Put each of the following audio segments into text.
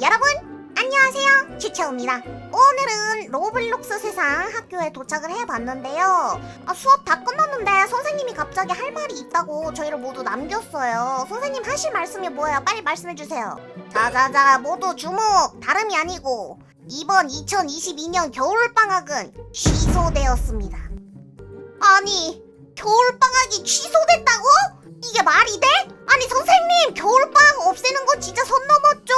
여러분 안녕하세요. 치채입니다. 오늘은 로블록스 세상 학교에 도착을 해봤는데요. 아, 수업 다 끝났는데 선생님이 갑자기 할 말이 있다고 저희를 모두 남겼어요. 선생님 하실 말씀이 뭐예요? 빨리 말씀해주세요. 자자자 모두 주목. 다름이 아니고. 이번 2022년 겨울방학은 취소되었습니다. 아니 겨울방학이 취소됐다고? 이게 말이 돼? 아니 선생님 겨울방학 없애는 건 진짜 선 넘었죠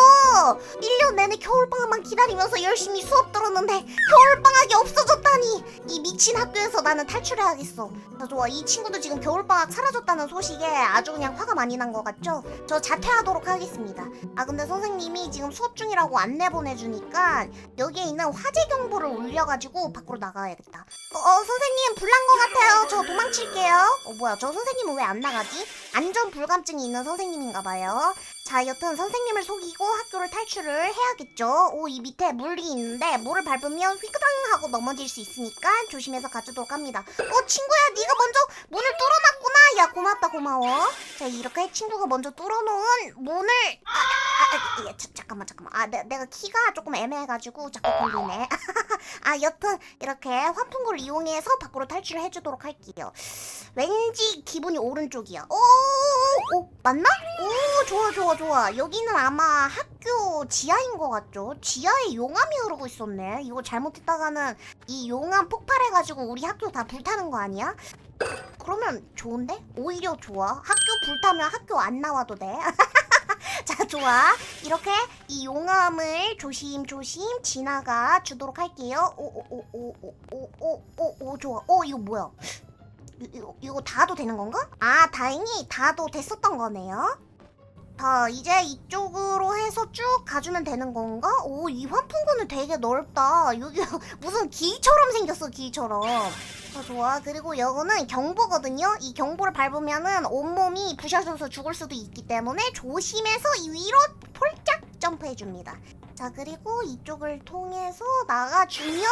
1년 내내 겨울방학만 기다리면서 열심히 수업 들었는데 겨울방학이 없어졌다니. 이 미친 학교에서 나는 탈출해야겠어. 자 좋아. 이 친구도 지금 겨울방학 사라졌다는 소식에 아주 그냥 화가 많이 난 것 같죠? 저 자퇴하도록 하겠습니다. 아 근데 선생님이 지금 수업 중이라고 안내 보내주니까 여기에 있는 화재 경보를 울려가지고 밖으로 나가야겠다. 어, 어, 선생님 불난 것 같아요. 저 도망칠게요. 어 뭐야. 저 선생님은 왜 안 나가지? 안전 불감증이 있는 선생님인가 봐요. 자, 여튼 선생님을 속이고 학교를 탈출을 해야겠죠. 오, 이 밑에 물이 있는데 물을 밟으면 휘그당 하고 넘어질 수 있으니까 조심해서 가주도록 합니다. 어, 친구야, 네가 먼저 문을 뚫어놨구나. 야, 고맙다, 고마워. 자, 이렇게 친구가 먼저 뚫어놓은 문을 아, 아, 아, 야, 자, 잠깐만, 잠깐만. 아, 내, 내가 키가 조금 애매해가지고 자꾸 걸리네. 아, 여튼 이렇게 환풍구를 이용해서 밖으로 탈출을 해주도록 할게요. 왠지 기분이 오른쪽이야. 오, 오, 맞나? 오, 좋아, 좋아, 좋아. 여기는 아마 학교 지하인 것 같죠? 지하에 용암이 흐르고 있었네. 이거 잘못했다가는 이 용암 폭발해가지고 우리 학교 다 불타는 거 아니야? 그러면 좋은데? 오히려 좋아. 학교 불타면 학교 안 나와도 돼. 자, 좋아. 이렇게 이 용암을 조심조심 지나가 주도록 할게요. 오, 오, 오, 오, 오, 오, 오, 오, 오, 좋아. 오, 이거 뭐야? 이- 이거, 이거 닿아도 되는 건가? 아, 다행히 닿아도 됐었던 거네요. 자, 이제 이쪽으로 해서 쭉 가주면 되는 건가? 오, 이 환풍구는 되게 넓다. 여기 무슨 길처럼 생겼어, 길처럼. 자, 좋아. 그리고 이거는 경보거든요. 이 경보를 밟으면은 온몸이 부셔져서 죽을 수도 있기 때문에 조심해서 이 위로 폴짝 점프해줍니다. 자, 그리고 이쪽을 통해서 나가주면,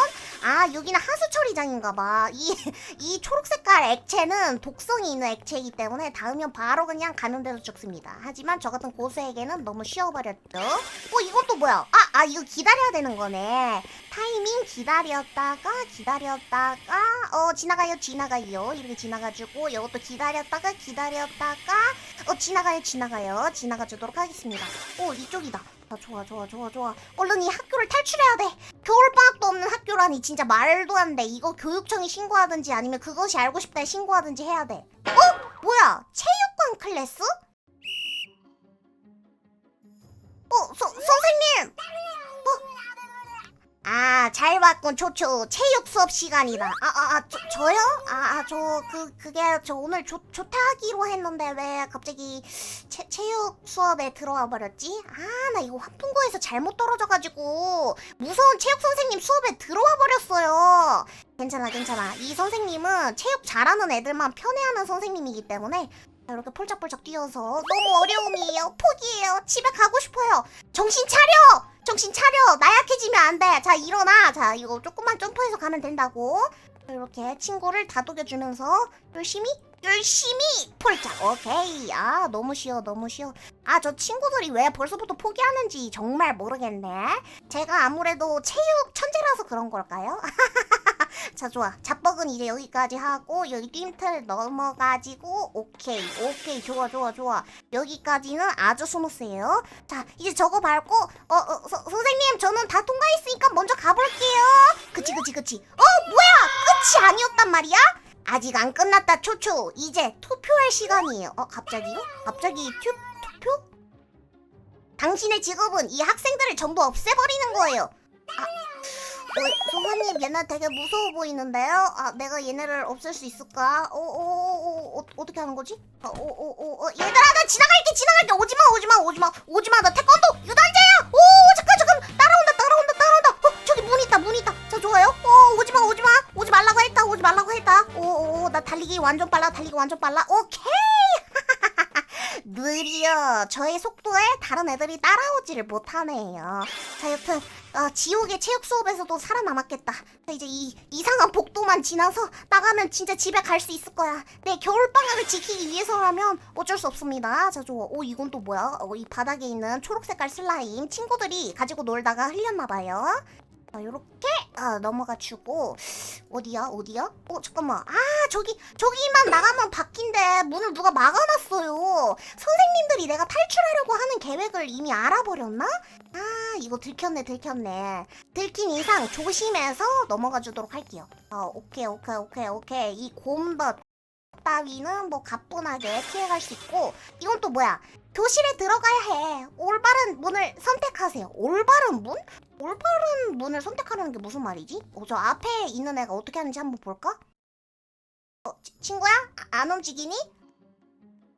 아, 여기는 하수 처리장인가봐. 이, 이 초록 색깔 액체는 독성이 있는 액체이기 때문에 닿으면 바로 그냥 감염돼서 죽습니다. 하지만 저 같은 고수에게는 너무 쉬워버렸죠. 어, 또 뭐야? 아, 아, 이거 기다려야 되는 거네. 타이밍 기다렸다가, 기다렸다가, 어, 지나가요, 지나가요. 이렇게 지나가지고, 이것도 기다렸다가, 기다렸다가, 어, 지나가요, 지나가요. 지나가주도록 하겠습니다. 오, 이쪽이다. 아, 좋아, 좋아, 좋아, 좋아. 얼른 이 학교를 탈출해야 돼. 겨울방학도 없는 학교라니 진짜 말도 안 돼. 이거 교육청에 신고하든지 아니면 그것이 알고 싶다에 신고하든지 해야 돼. 어? 뭐야? 체육관 클래스? 아, 잘 봤군, 초초. 체육 수업 시간이다. 아, 아, 아, 저, 저요? 아, 아, 저, 그, 그게, 저 오늘 조, 조타기로 했는데 왜 갑자기 체, 체육 수업에 들어와 버렸지? 아, 나 이거 환풍구에서 잘못 떨어져가지고 무서운 체육 선생님 수업에 들어와 버렸어요. 괜찮아, 괜찮아. 이 선생님은 체육 잘하는 애들만 편애하는 선생님이기 때문에 이렇게 폴짝폴짝 뛰어서 너무 어려움이에요. 포기해요. 집에 가고 싶어요. 정신 차려! 정신 차려! 나약해지면 안 돼. 자, 일어나. 자, 이거 조금만 점프해서 가면 된다고. 이렇게 친구를 다독여주면서 열심히 열심히 폴짝 오케이 아 너무 쉬워 너무 쉬워 아 저 친구들이 왜 벌써부터 포기하는지 정말 모르겠네 제가 아무래도 체육 천재라서 그런 걸까요? 자 좋아. 잡벅은 이제 여기까지 하고 여기 뜀틀 넘어가지고 오케이 오케이. 좋아 좋아 좋아. 여기까지는 아주 스무스해요. 자 이제 저거 밟고 어, 어 서- 선생님 저는 다 통과했으니까 먼저 가볼게요. 그치 그치 그치. 어 뭐야! 끝이 아니었단 말이야? 아직 안 끝났다. 초초. 이제 투표할 시간이에요. 어 갑자기요? 갑자기 투, 투표? 당신의 직업은 이 학생들을 전부 없애버리는 거예요. 아, 어, 소사님 얘네 되게 무서워 보이는데요? 아 내가 얘네를 없앨 수 있을까? 어어어 어, 어떻게 하는 거지? 어어어 어, 얘들아 나 지나갈게 지나갈게 오지마 오지마 오지마 오지마 나 태권도 유단자야 오 잠깐 잠깐 따라온다 따라온다 따라온다 어 저기 문 있다 문 있다 자 좋아요 어 오지마 오지마 오지 말라고 했다 오지 말라고 했다 오오 나 달리기 완전 빨라 달리기 완전 빨라 오케이 느려. 저의 속도에 다른 애들이 따라오지를 못하네요. 자, 여튼 아, 지옥의 체육 수업에서도 살아남았겠다. 자, 이제 이 이상한 복도만 지나서 나가면 진짜 집에 갈 수 있을 거야. 내 겨울 방학을 지키기 위해서라면 어쩔 수 없습니다. 자, 좋아. 오, 이건 또 뭐야? 어, 이 바닥에 있는 초록 색깔 슬라임 친구들이 가지고 놀다가 흘렸나 봐요. 자, 요렇게 아, 넘어가 주고 어디야? 어디야? 어, 잠깐만. 아, 저기 저기만 나가면 바뀐데 문을 누가 막아놨어요. 선생님들이 내가 탈출하려고 하는 계획을 이미 알아버렸나? 아, 이거 들켰네, 들켰네. 들킨 이상 조심해서 넘어가 주도록 할게요. 어, 오케이, 오케이, 오케이, 오케이. 이 곰덧 따위는 뭐 가뿐하게 피해갈 수 있고, 이건 또 뭐야? 교실에 들어가야 해. 올바른 문을 선택하세요. 올바른 문? 올바른 문을 선택하라는 게 무슨 말이지? 어, 저 앞에 있는 애가 어떻게 하는지 한번 볼까? 어, 치- 친구야? 아, 안 움직이니?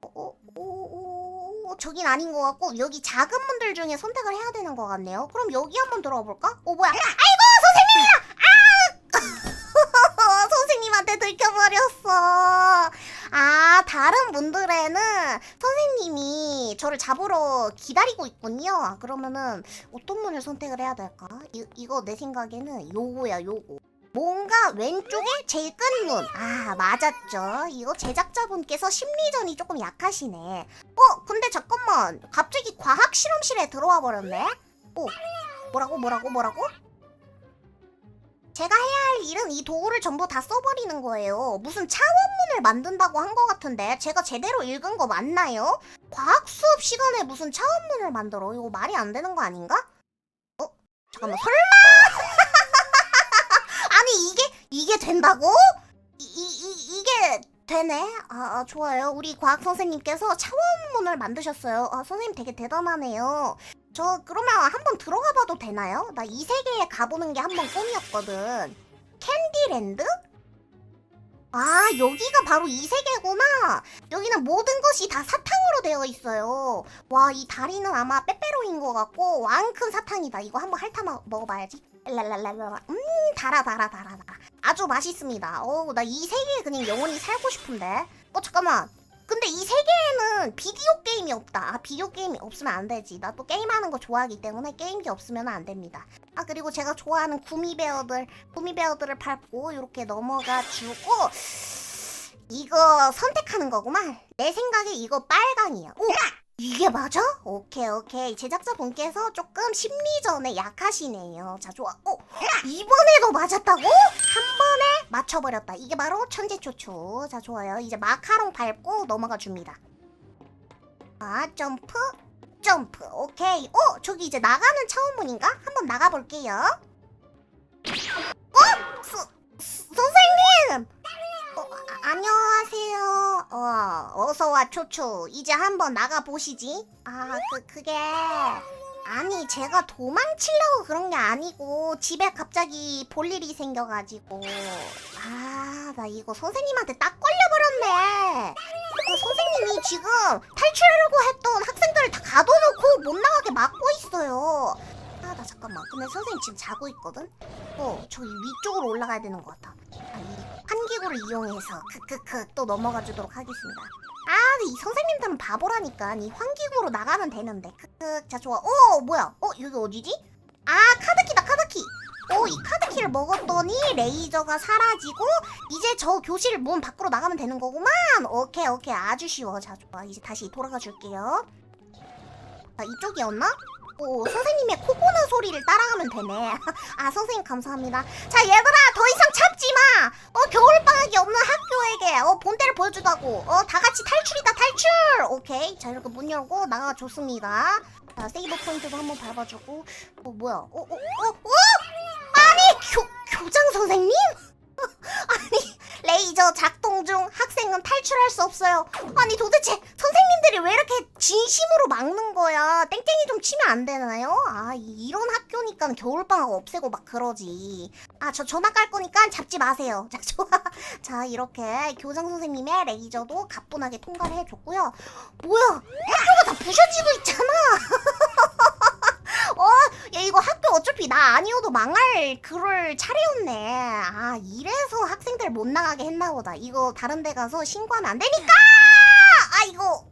어, 어, 어, 어, 저긴 아닌 것 같고 여기 작은 문들 중에 선택을 해야 되는 것 같네요. 그럼 여기 한번 들어가 볼까? 어 뭐야? 아이고 선생님이야! 들켜버렸어. 아 다른 문들에는 선생님이 저를 잡으러 기다리고 있군요. 아, 그러면은 어떤 문을 선택을 해야 될까? 이, 이거 내 생각에는 요거야 요거. 뭔가 왼쪽에 제일 큰 문. 아, 맞았죠. 이거 제작자분께서 심리전이 조금 약하시네. 어, 근데 잠깐만. 갑자기 과학 실험실에 들어와 버렸네. 어, 뭐라고, 뭐라고, 뭐라고? 제가 해야 할 일은 이 도구를 전부 다 써버리는 거예요. 무슨 차원문을 만든다고 한 것 같은데 제가 제대로 읽은 거 맞나요? 과학 수업 시간에 무슨 차원문을 만들어? 이거 말이 안 되는 거 아닌가? 어, 잠깐만, 설마? 아니 이게 이게 된다고? 이, 이, 이 이게 되네. 아, 아, 좋아요. 우리 과학 선생님께서 차원문을 만드셨어요. 아 선생님 되게 대단하네요. 저 그러면 한번 들어가 봐도 되나요? 나 이 세계에 가보는 게 한번 꿈이었거든. 캔디랜드? 아 여기가 바로 이 세계구나. 여기는 모든 것이 다 사탕으로 되어 있어요. 와 이 다리는 아마 빼빼로인 것 같고 왕 큰 사탕이다. 이거 한번 핥아 먹- 먹어봐야지. 랄랄랄랄라. 음 달아 달아 달아 달아. 아주 맛있습니다. 어우 나 이 세계에 그냥 영원히 살고 싶은데. 어 잠깐만. 근데 이 세계에는 비디오 게임이 없다. 아, 비디오 게임이 없으면 안 되지. 나 또 게임하는 거 좋아하기 때문에 게임기 없으면 안 됩니다. 아 그리고 제가 좋아하는 구미베어들, 구미베어들을 밟고 이렇게 넘어가 주고 이거 선택하는 거구만. 내 생각에 이거 빨강이야. 오! 이게 맞아? 오케이 오케이. 제작자분께서 조금 심리전에 약하시네요. 자 좋아. 어 이번에도 맞았다고? 한 번에 맞춰버렸다. 이게 바로 천재초초. 자 좋아요. 이제 마카롱 밟고 넘어가 줍니다. 아 점프 점프. 오케이. 어 저기 이제 나가는 차원문인가? 한번 나가볼게요. 어? 서, 서- 선생님 안녕하세요. 어, 어서 와 초초. 이제 한번 나가 보시지. 아, 그 그게 아니 제가 도망치려고 그런 게 아니고 집에 갑자기 볼 일이 생겨가지고 아, 나 이거 선생님한테 딱 걸려버렸네. 그 선생님이 지금 탈출하려고 했던 학생들을 다 가둬놓고 못 나가게 막고 있어요. 아, 나 잠깐만. 근데 선생님 지금 자고 있거든. 어, 저기 위쪽으로 올라가야 되는 것 같아. 아, 이 환기구를 이용해서 크크크 또 넘어가 주도록 하겠습니다. 아, 이 선생님들은 바보라니까. 이 환기구로 나가면 되는데. 크크. 자, 좋아. 어, 뭐야? 어, 여기 어디지? 아, 카드키다, 카드키. 오, 이 카드키를 먹었더니 레이저가 사라지고 이제 저 교실 문 밖으로 나가면 되는 거구만. 오케이, 오케이. 아주 쉬워. 자, 좋아. 이제 다시 돌아가 줄게요. 아, 이쪽이었나? 오, 선생님의 코 고는 소리를 따라가면 되네. 아, 선생님 감사합니다. 자, 얘들아, 더 이상 참지 마. 어, 겨울방학이 없는 학교에게 어 본때를 보여주다고. 어, 다 같이 탈출이다, 탈출. 오케이. 자, 이렇게 문 열고 나가 줬습니다. 자, 세이브 포인트도 한번 밟아주고. 어, 뭐야? 어, 어, 어, 어? 아니, 교 교장 선생님? 레이저 작동 중 학생은 탈출할 수 없어요. 아니 도대체 선생님들이 왜 이렇게 진심으로 막는 거야? 땡땡이 좀 치면 안 되나요? 아 이- 이런 학교니까 겨울방학 없애고 막 그러지. 아 저 전학 갈 거니까 잡지 마세요. 자 좋아. 자 이렇게 교장 선생님의 레이저도 가뿐하게 통과를 해줬고요. 뭐야 학교가 다 부셔지고 있잖아. 어, 어차피 나 아니어도 망할 그럴 차례였네. 아 이래서 학생들 못 나가게 했나 보다. 이거 다른 데 가서 신고하면 안 되니까. 아 이거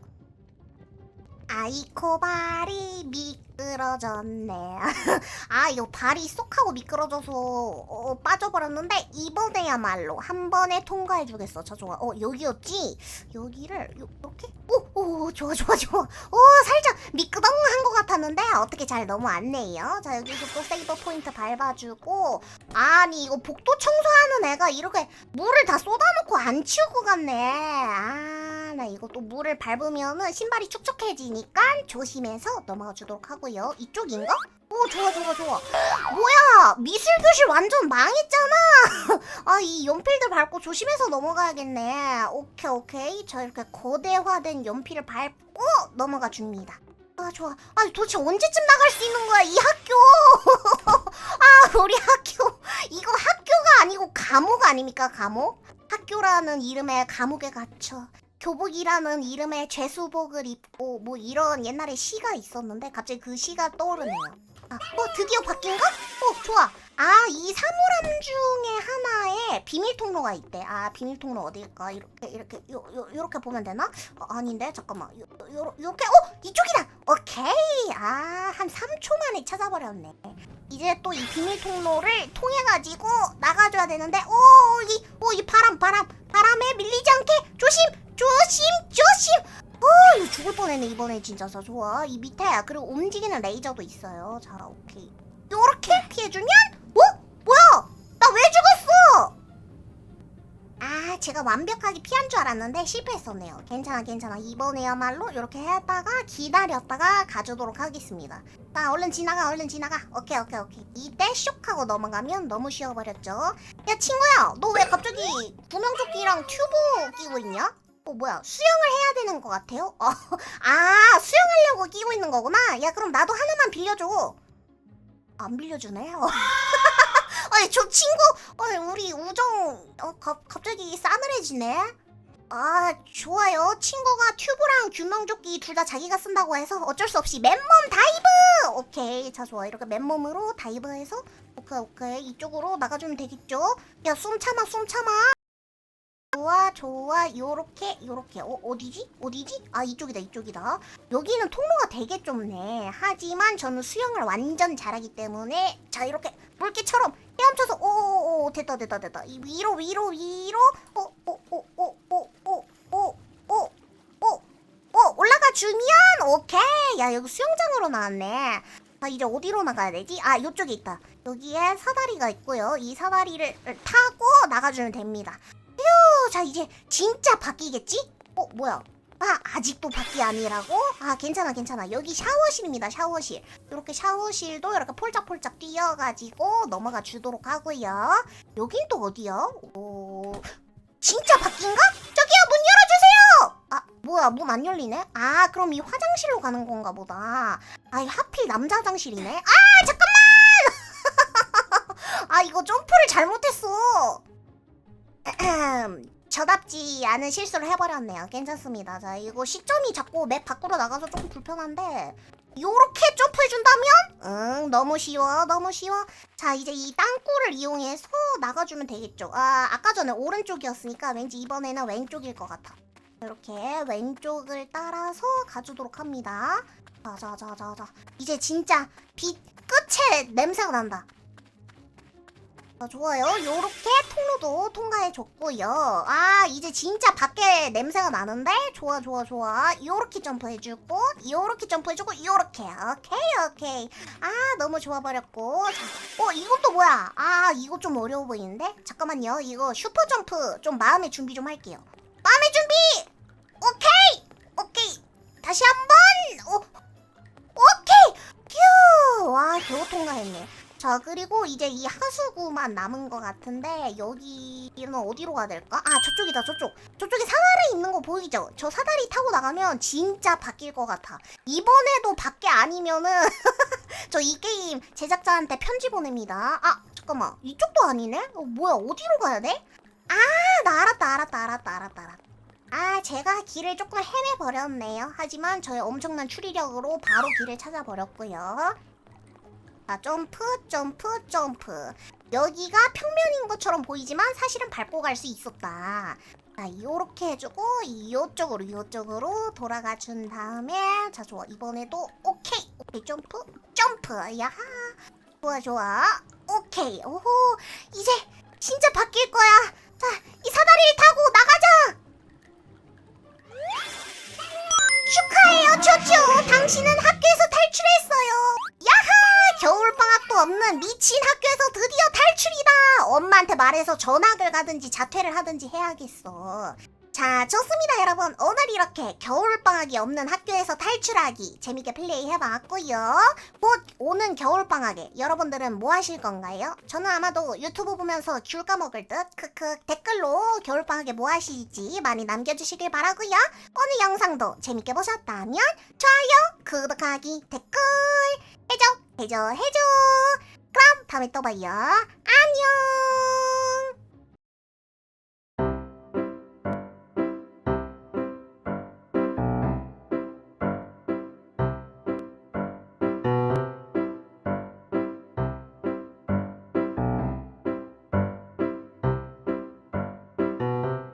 아이코 발이 미끄러졌네. 아 이거 발이 쏙 하고 미끄러져서 어, 빠져버렸는데 이번에야말로 한 번에 통과해주겠어. 저 좋아. 어 여기였지? 여기를 요, 이렇게? 오, 오 좋아 좋아 좋아. 오 살짝 미끄덩한 것 같았는데 어떻게 잘 넘어왔네요. 자 여기서 또 세이버 포인트 밟아주고 아니 이거 복도 청소하는 애가 이렇게 물을 다 쏟아놓고 안 치우고 갔네. 아, 나 이거 또 물을 밟으면은 신발이 축축해지니까 조심해서 넘어가 주도록 하고요. 이쪽인가? 오, 좋아, 좋아, 좋아. 뭐야, 미술교실 완전 망했잖아. 아, 이 연필들 밟고 조심해서 넘어가야겠네. 오케이, 오케이. 저 이렇게 거대화된 연필을 밟고 넘어가 줍니다. 아, 좋아. 아, 도대체 언제쯤 나갈 수 있는 거야, 이 학교. 아, 우리 학교. 이거 학교가 아니고 감옥 아닙니까, 감옥? 학교라는 이름의 감옥에 갇혀 교복이라는 이름의 죄수복을 입고 뭐 이런 옛날에 시가 있었는데 갑자기 그 시가 떠오르네요. 아, 어 드디어 바뀐가? 어 좋아. 아 이 사물함 중에 하나에 비밀 통로가 있대. 아 비밀 통로 어디일까? 이렇게 이렇게 요, 요 이렇게 보면 되나? 어, 아닌데 잠깐만. 요, 요, 요렇게 어 이쪽이다. 오케이. 아 한 3초 만에 찾아버렸네. 이제 또 이 비밀 통로를 통해 가지고 나가줘야 되는데 오 이 오 이 바람 바람 바람에 밀리지 않게 조심 조심 조심 어 이거 죽을 뻔했네 이번에 진짜 저 좋아 이 밑에 그리고 움직이는 레이저도 있어요 자 오케이 요렇게 피해주면 아 제가 완벽하게 피한 줄 알았는데 실패했었네요. 괜찮아 괜찮아. 이번에야말로 이렇게 했다가 기다렸다가 가주도록 하겠습니다. 자 얼른 지나가 얼른 지나가. 오케이 오케이 오케이. 이때 슉 하고 넘어가면 너무 쉬워버렸죠. 야 친구야! 너 왜 갑자기 구명조끼랑 튜브 끼고 있냐? 어 뭐야. 수영을 해야 되는 것 같아요? 어, 아 수영하려고 끼고 있는 거구나. 야 그럼 나도 하나만 빌려줘. 안 빌려주네? 어. 아니 저 친구 아니 우리 우정 어, 가, 갑자기 싸늘해지네. 아 좋아요. 친구가 튜브랑 규명조끼 둘 다 자기가 쓴다고 해서 어쩔 수 없이 맨몸 다이브! 오케이 자 좋아. 이렇게 맨몸으로 다이브해서 오케이 오케이. 이쪽으로 나가주면 되겠죠? 야 숨 참아 숨 참아 좋아 좋아 요렇게 요렇게 어 어디지 어디지 아 이쪽이다 이쪽이다 여기는 통로가 되게 좁네 하지만 저는 수영을 완전 잘하기 때문에 자 이렇게 물개처럼 헤엄쳐서 오오오 됐다 됐다 됐다 이 위로 위로 위로 오오오오오오오오오 올라가 주면 오케이 야 여기 수영장으로 나왔네 아 이제 어디로 나가야 되지? 아 이쪽에 있다. 여기에 사다리가 있고요. 이 사다리를 타고 나가주면 됩니다. 휴, 자 이제 진짜 바뀌겠지? 어 뭐야? 아 아직도 바뀌 아니라고? 아 괜찮아 괜찮아. 여기 샤워실입니다. 샤워실. 이렇게 샤워실도 이렇게 폴짝폴짝 뛰어가지고 넘어가 주도록 하고요. 여긴 또 어디야? 오 진짜 바뀐가? 저기요 문 열어주세요. 아 뭐야 문 안 열리네? 아 그럼 이 화장실로 가는 건가 보다. 아, 이거 하필 남자 화장실이네. 아, 잠깐만! 아, 이거 점프를 잘못했어. 저답지 않은 실수를 해버렸네요. 괜찮습니다. 자, 이거 시점이 자꾸 맵 밖으로 나가서 조금 불편한데, 요렇게 점프해준다면? 응, 너무 쉬워, 너무 쉬워. 자, 이제 이 땅굴을 이용해서 나가주면 되겠죠. 아, 아까 전에 오른쪽이었으니까 왠지 이번에는 왼쪽일 것 같아. 이렇게 왼쪽을 따라서 가주도록 합니다. 자자자자자 이제 진짜 빛 끝에 냄새가 난다 자, 좋아요. 요렇게 통로도 통과해 줬고요. 아 이제 진짜 밖에 냄새가 나는데? 좋아 좋아 좋아. 요렇게 점프해주고 요렇게 점프해주고 요렇게. 오케이 오케이. 아 너무 좋아 버렸고. 자, 어 이것도 뭐야? 아 이거 좀 어려워 보이는데? 잠깐만요. 이거 슈퍼 점프 좀 마음의 준비 좀 할게요. 마음의 준비! 오케이! 오케이. 다시 한번! 어, 오케이! 휴! 와, 겨우 통과했네. 자, 그리고 이제 이 하수구만 남은 것 같은데, 여기는 어디로 가야 될까? 아, 저쪽이다, 저쪽. 저쪽에 사다리 있는 거 보이죠? 저 사다리 타고 나가면 진짜 바뀔 것 같아. 이번에도 밖에 아니면은, 저 이 게임 제작자한테 편지 보냅니다. 아, 잠깐만. 이쪽도 아니네? 어, 뭐야, 어디로 가야 돼? 아, 나 알았다, 알았다, 알았다, 알았다, 알았다. 아, 제가 길을 조금 헤매버렸네요. 하지만 저의 엄청난 추리력으로 바로 길을 찾아버렸고요. 자, 점프, 점프, 점프. 여기가 평면인 것처럼 보이지만 사실은 밟고 갈 수 있었다. 자, 요렇게 해주고 이쪽으로 이쪽으로 돌아가 준 다음에 자 좋아. 이번에도 오케이. 오케이 점프 점프. 야하 좋아 좋아. 오케이. 오호. 이제 진짜 바뀔 거야. 자 이 사다리를 타고 나가자. 축하해요 쭈쭈 당신은 학교에서 탈출했어요 야하 없는 미친 학교에서 드디어 탈출이다. 엄마한테 말해서 전학을 가든지 자퇴를 하든지 해야겠어. 자 좋습니다 여러분. 오늘 이렇게 겨울방학이 없는 학교에서 탈출하기 재밌게 플레이 해봤고요. 곧 오는 겨울방학에 여러분들은 뭐 하실 건가요? 저는 아마도 유튜브 보면서 귤 까먹을 듯 크크 댓글로 겨울방학에 뭐 하실지 많이 남겨주시길 바라고요. 오늘 영상도 재밌게 보셨다면 좋아요 구독하기 댓글 해줘 해줘 해줘 그럼 다음에 또 봐요. 안녕.